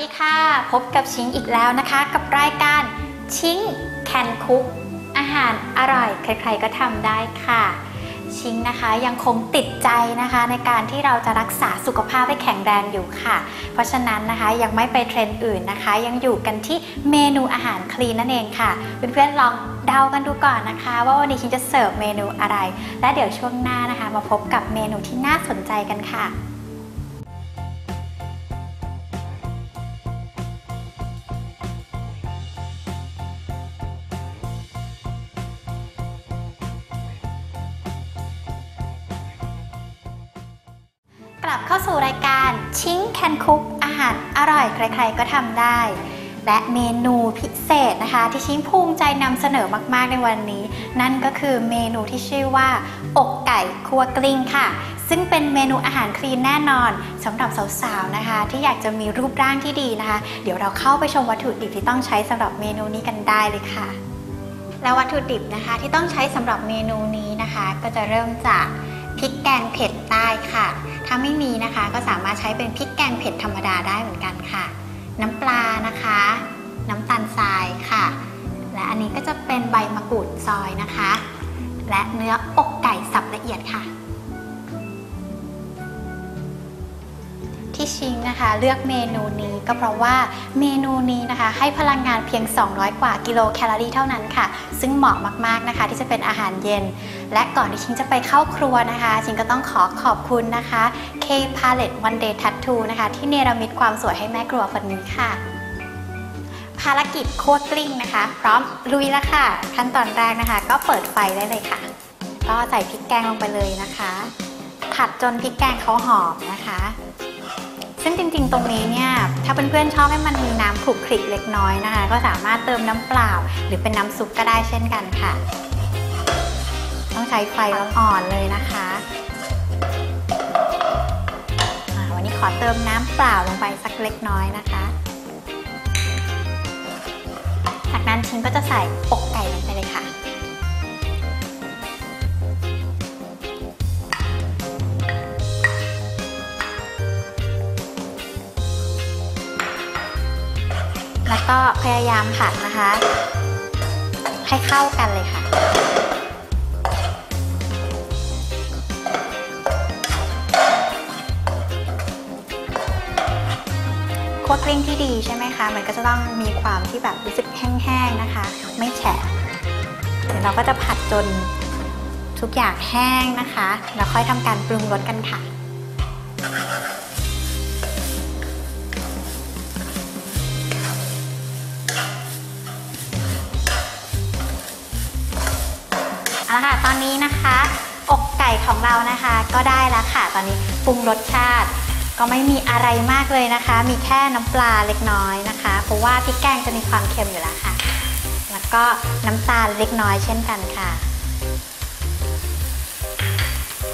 ดีค่ะ พบกับชิงอีกแล้วนะคะ กับรายการชิงแคนคุกอาหารอร่อย ใครๆก็ทำได้ค่ะ ชิงนะคะยังคงติดใจนะคะ ในการที่เราจะรักษาสุขภาพให้แข็งแรงอยู่ค่ะ เพราะฉะนั้นนะคะยังไม่ไปเทรนด์อื่นนะคะ ยังอยู่กันที่เมนูอาหารคลีนนั่นเองค่ะเพื่อนๆลองเดากันดูก่อนนะคะ ว่าวันนี้ชิงจะเสิร์ฟเมนูอะไร และเดี๋ยวช่วงหน้านะคะ มาพบกับเมนูที่น่าสนใจกันค่ะ เข้าสู่รายการชิงแคนคุกอาหารอร่อยใครๆก็ทำได้ และเมนูพิเศษนะคะ ที่ชิ้งภูมิใจนำเสนอมากๆในวันนี้ นั่นก็คือเมนูที่ชื่อว่า อกไก่คั่วกลิ้งค่ะ ซึ่งเป็นเมนูอาหารคลีนแน่นอนสำหรับสาวๆนะคะ ที่อยากจะมีรูปร่างที่ดีนะคะ เดี๋ยวเราเข้าไปชมวัตถุดิบที่ต้องใช้สำหรับเมนูนี้กันได้เลยค่ะ และวัตถุดิบนะคะที่ต้องใช้สำหรับเมนูนี้นะคะ ก็จะเริ่มจาก พริกแกงเผ็ดใต้ค่ะ ถ้าไม่มีนะคะก็สามารถใช้เป็นพริกแกงเผ็ดธรรมดาได้เหมือนกันค่ะ น้ำปลานะคะ น้ำตาลทรายค่ะ และอันนี้ก็จะเป็นใบมะกรูดซอยนะคะ และเนื้ออกไก่สับละเอียดค่ะ ที่ชิงนะคะ เลือกเมนูนี้ก็เพราะว่าเมนูนี้นะคะ ให้พลังงานเพียง 200 กว่ากิโลแคลอรี่เท่านั้นค่ะ ซึ่งเหมาะมากๆนะคะ ที่จะเป็นอาหารเย็น และก่อนที่ชิงจะไปเข้าครัวนะคะ ชิงก็ต้องขอขอบคุณนะคะ K Palette One Day Tattoo นะคะ ที่เนรมิตความสวยให้แม่ครัวคนนี้ค่ะ ภารกิจคั่วกลิ้งนะคะ พร้อมลุยแล้วค่ะ ขั้นตอนแรกนะคะ ก็เปิดไฟได้เลยค่ะ ก็ใส่พริกแกงลงไปเลยนะคะผัดจนพริกแกงเขาหอมนะคะ ซึ่งจริงๆ ตรงนี้เนี่ยถ้าเพื่อนๆชอบให้มันมีน้ำขลุกคลิกเล็กน้อยนะคะ ก็สามารถเติมน้ำเปล่า หรือเป็นน้ำซุปก็ได้เช่นกันค่ะ ต้องใช้ไฟอ่อนๆเลยนะคะวันนี้ขอเติมน้ำเปล่าลงไปสักเล็กน้อยนะคะ จากนั้นชิงก็จะใส่อกไก่ลงไปเลยค่ะ แล้วก็พยายามผัดนะคะ ให้เข้ากันเลยค่ะ คั่วกลิ้งที่ดีใช่ไหมคะ มันก็จะต้องมีความที่แบบรู้สึกแห้งๆนะคะ ไม่แฉะเดี๋ยวเราก็จะผัดจนทุกอย่างแห้งนะคะ แล้วค่อยทำการปรุงรสกันค่ะ เอาละค่ะ ตอนนี้นะคะ อกไก่ของเรานะคะ ก็ได้แล้วค่ะ ตอนนี้ปรุงรสชาติ ก็ไม่มีอะไรมากเลยนะคะ มีแค่น้ำปลาเล็กน้อยนะคะ เพราะว่าพริกแกงจะมีความเค็มอยู่แล้วค่ะ แล้วก็น้ำตาลเล็กน้อยเช่นกันค่ะ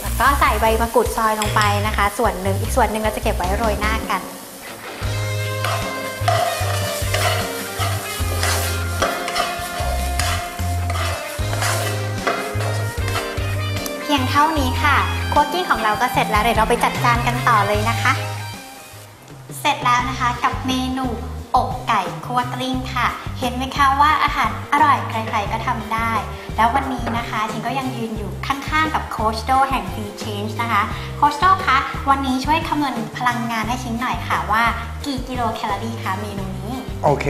แล้วก็ใส่ใบมะกรูดซอยลงไปนะคะ ส่วนหนึ่งอีกส่วนหนึ่งเราจะเก็บไว้โรยหน้ากัน เท่านี้ค่ะคั่วกิ้งของเราก็เสร็จแล้วเดี๋ยวเราไปจัดจานกันต่อเลยนะคะ เสร็จแล้วนะคะกับเมนูอกไก่คั่วกลิ้งค่ะ เห็นไหมคะว่าอาหารอร่อยใครๆก็ทำได้ แล้ววันนี้นะคะชิงก็ยังยืนอยู่ข้างๆกับโคชโดแห่ง f r e e Change นะคะโคชโดคะวันนี้ช่วยคำนวณพลังงานให้ชิงหน่อยค่ะว่า กี่กิโลแคลอรี่คะเมนูนี้ โอเค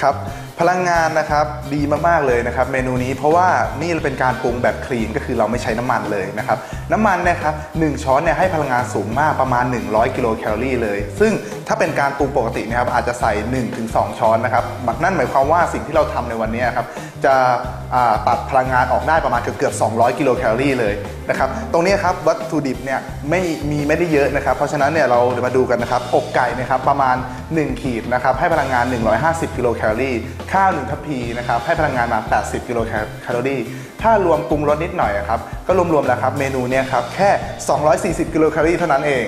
ครับ พลังงานนะครับดีมากๆเลยนะครับเมนูนี้เพราะว่านี่เป็นการปรุงแบบคลีนก็คือเราไม่ใช้น้ำมันเลยนะครับน้ำมันนะครับหนึ่งช้อนเนี่ยให้พลังงานสูงมากประมาณ 100 กิโลแคลอรี่เลย ซึ่งถ้าเป็นการปรุงปกตินะครับอาจจะใส่ 1-2 ช้อนนะครับนั่นหมายความว่าสิ่งที่เราทำในวันนี้ครับจะตัดพลังงานออกได้ประมาณเกือบๆ200 กิโลแคลอรี่เลยนะครับตรงนี้ครับวัตถุดิบเนี่ยไม่มีไม่ได้เยอะนะครับ เพราะฉะนั้นเนี่ยเราเดี๋ยวมาดูกันนะครับอกไก่นะครับประมาณ1 ขีดนะครับให้พลังงาน 150 กิโลแคลอรี่ ข้าว1ทัพพีนะครับให้พลังงานมา 80 กิโลแคลอรี่ ถ้ารวมปรุงรสนิดหน่อยครับก็รวมๆแล้วครับเมนูเนี่ยครับแค่ 240 กิโลแคลอรี่เท่านั้นเอง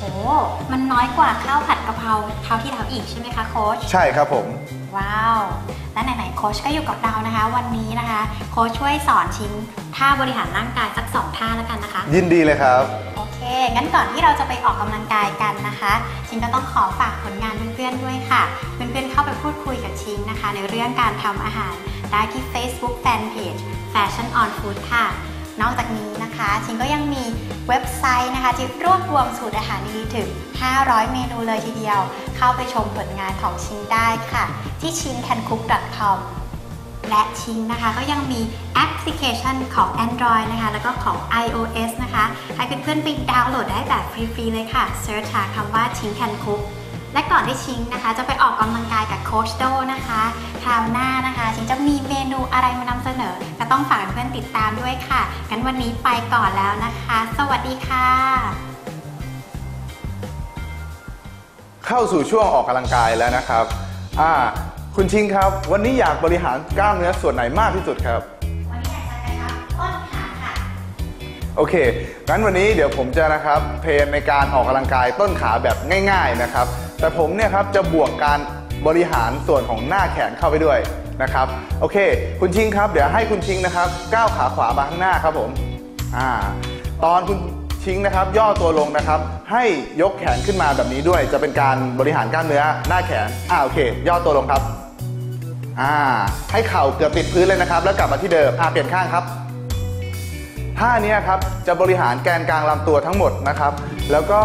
โโอ้มันน้อยกว่าข้าวผัดกะเพราคราวที่แล้วอีกใช่ไหมคะโค้ชใช่ครับผม ว้าว และไหนๆโค้ชก็อยู่กับเรานะคะ วันนี้นะคะ โค้ชช่วยสอนชิ้นท่าบริหารร่างกายสักสองท่าแล้วกันนะคะ ยินดีเลยครับ โอเค งั้นก่อนที่เราจะไปออกกำลังกายกันนะคะ ชิงก็ต้องขอฝากผลงานเพื่อนๆด้วยค่ะ เพื่อนๆเข้าไปพูดคุยกับชิงนะคะ ในเรื่องการทำอาหารได้ที่ Facebook Fanpage Fashion on Food ค่ะ นอกจากนี้นะคะชิงก็ยังมีเว็บไซต์นะคะที่รวบรวมสูตรอาหารดีๆถึง 500 เมนูเลยทีเดียว เข้าไปชมผลงานของชิงได้ค่ะ ที่ chincancook.com และชิงนะคะก็ยังมีแอปพลิเคชันของ Android นะคะ แล้วก็ของ iOS นะคะ ให้เพื่อนๆไปดาวน์โหลดได้แบบฟรีๆเลยค่ะเซิร์ชหาคำว่าชิง Can Cook และก่อนที่ชิงนะคะ จะไปออกกำลังกายกับโคชโดนะคะ คราวหน้านะคะ ชิงจะมีเมนูอะไรมานำเสนอก็ต้องฝากเพื่อนๆติดตามด้วยค่ะงั้นวันนี้ไปก่อนแล้วนะคะ สวัสดีค่ะ เข้าสู่ช่วงออกกำลังกายแล้วนะครับอ่าคุณชิงครับ วันนี้อยากบริหารกล้ามเนื้อส่วนไหนมากที่สุดครับ วันนี้อยากจะกระชับต้นขาค่ะ โอเค งั้นวันนี้เดี๋ยวผมจะนะครับเทรนในการออกกำลังกายต้นขาแบบง่าย ๆนะครับ แต่ผมเนี่ยครับจะบวกการบริหารส่วนของหน้าแขนเข้าไปด้วยนะครับ โอเค คุณชิงครับ เดี๋ยวให้คุณชิงนะครับก้าวขาขวามาข้างหน้าครับผมอ่าตอนคุณชิงนะครับ ย่อตัวลงนะครับ ให้ยกแขนขึ้นมาแบบนี้ด้วย จะเป็นการบริหารกล้ามเนื้อหน้าแขนอ่าโอเค ย่อตัวลงครับอ่าให้เข่าเกือบติดพื้นเลยนะครับ แล้วกลับมาที่เดิมอ่าเปลี่ยนข้างครับท่านี้ครับจะบริหารแกนกลางลำตัวทั้งหมดนะครับ แล้วก็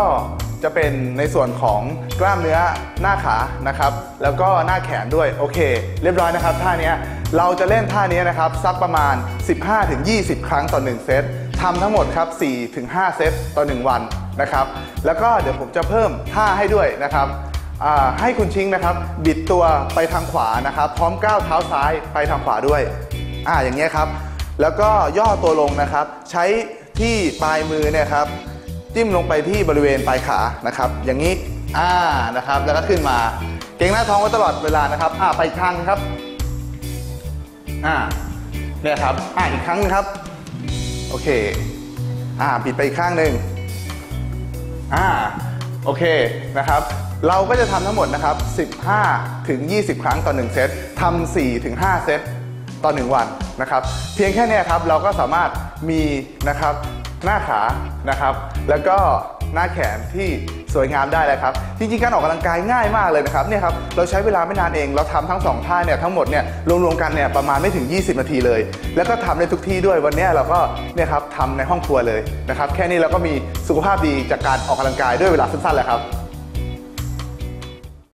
จะเป็นในส่วนของกล้ามเนื้อหน้าขานะครับ แล้วก็หน้าแขนด้วยโอเค เรียบร้อยนะครับ ท่านี้เราจะเล่นท่านี้นะครับสักประมาณ 15-20 ครั้งต่อ 1 เซตทำทั้งหมดครับ4-5 เซตต่อ 1 วันนะครับ แล้วก็เดี๋ยวผมจะเพิ่มท่าให้ด้วยนะครับให้คุณชิงนะครับบิดตัวไปทางขวานะครับ พร้อมก้าวเท้าซ้ายไปทางขวาด้วยอ่าอย่างเงี้ยครับ แล้วก็ย่อตัวลงนะครับ ใช้ที่ปลายมือเนี่ยครับ จิ้มลงไปที่บริเวณปลายขานะครับ อย่างนี้อ่านะครับ แล้วก็ขึ้นมา เก่งหน้าท้องไว้ตลอดเวลานะครับ อ่าไปอีกทางครับอ่าเนี่ยครับอ่าอีกครั้งหนึงครับ โอเค อ่าปิดไปอีกข้างหนึ่งอ่าโอเคนะครับ เราก็จะทำทั้งหมดนะครับ 15 ถึง 20 ครั้งต่อ 1 เซตทำ4ถึง 5 เซตต่อ 1 วันนะครับ เพียงแค่นี้ครับเราก็สามารถมีนะครับ หน้าขานะครับ แล้วก็หน้าแขนที่สวยงามได้แล้วครับ จริงๆ การออกกำลังกายง่ายมากเลยนะครับเนี่ยครับเราใช้เวลาไม่นานเองเราทำทั้งสองท่าเนี่ยทั้งหมดเนี่ยรวมๆกันเนี่ยประมาณไม่ถึง 20 นาทีเลย แล้วก็ทำในทุกที่ด้วยวันนี้เราก็เนี่ยครับทำในห้องครัวเลยนะครับแค่นี้เราก็มีสุขภาพดีจากการออกกำลังกายด้วยเวลาสั้นๆแล้วครับ